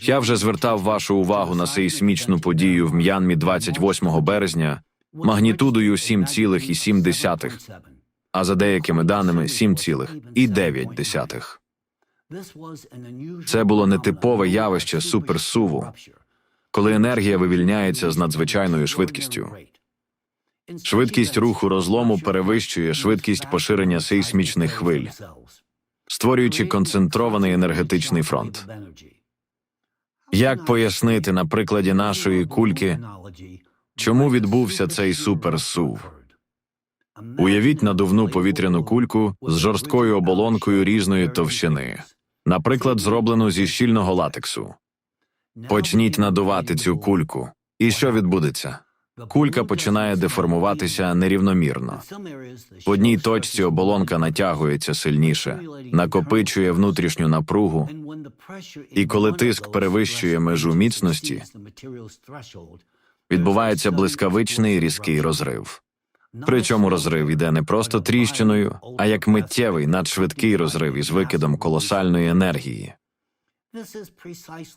Я вже звертав вашу увагу на сейсмічну подію в М'янмі 28 березня магнітудою 7,7, а за деякими даними 7,9. Це було нетипове явище суперсуву, коли енергія вивільняється з надзвичайною швидкістю. Швидкість руху розлому перевищує швидкість поширення сейсмічних хвиль, створюючи концентрований енергетичний фронт. Як пояснити на прикладі нашої кульки, чому відбувся цей суперсув? Уявіть надувну повітряну кульку з жорсткою оболонкою різної товщини, наприклад, зроблену зі щільного латексу. Почніть надувати цю кульку. І що відбудеться? Кулька починає деформуватися нерівномірно. В одній точці оболонка натягується сильніше, накопичує внутрішню напругу, і коли тиск перевищує межу міцності, відбувається блискавичний різкий розрив. Причому розрив іде не просто тріщиною, а як миттєвий надшвидкий розрив із викидом колосальної енергії.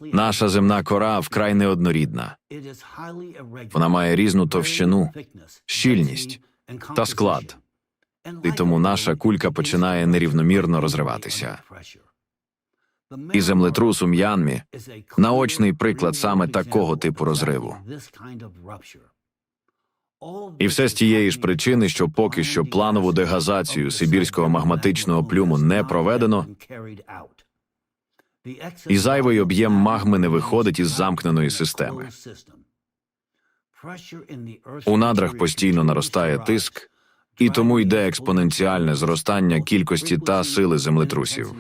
Наша земна кора вкрай неоднорідна. вона має різну товщину, щільність та склад. І тому наша кулька починає нерівномірно розриватися. І землетрус у М'янмі наочний приклад саме такого типу розриву. І все з тієї ж причини, що поки що планову дегазацію сибірського магматичного плюму не проведено, і зайвий об'єм магми не виходить із замкненої системи. У надрах постійно наростає тиск, і тому йде експоненціальне зростання кількості та сили землетрусів.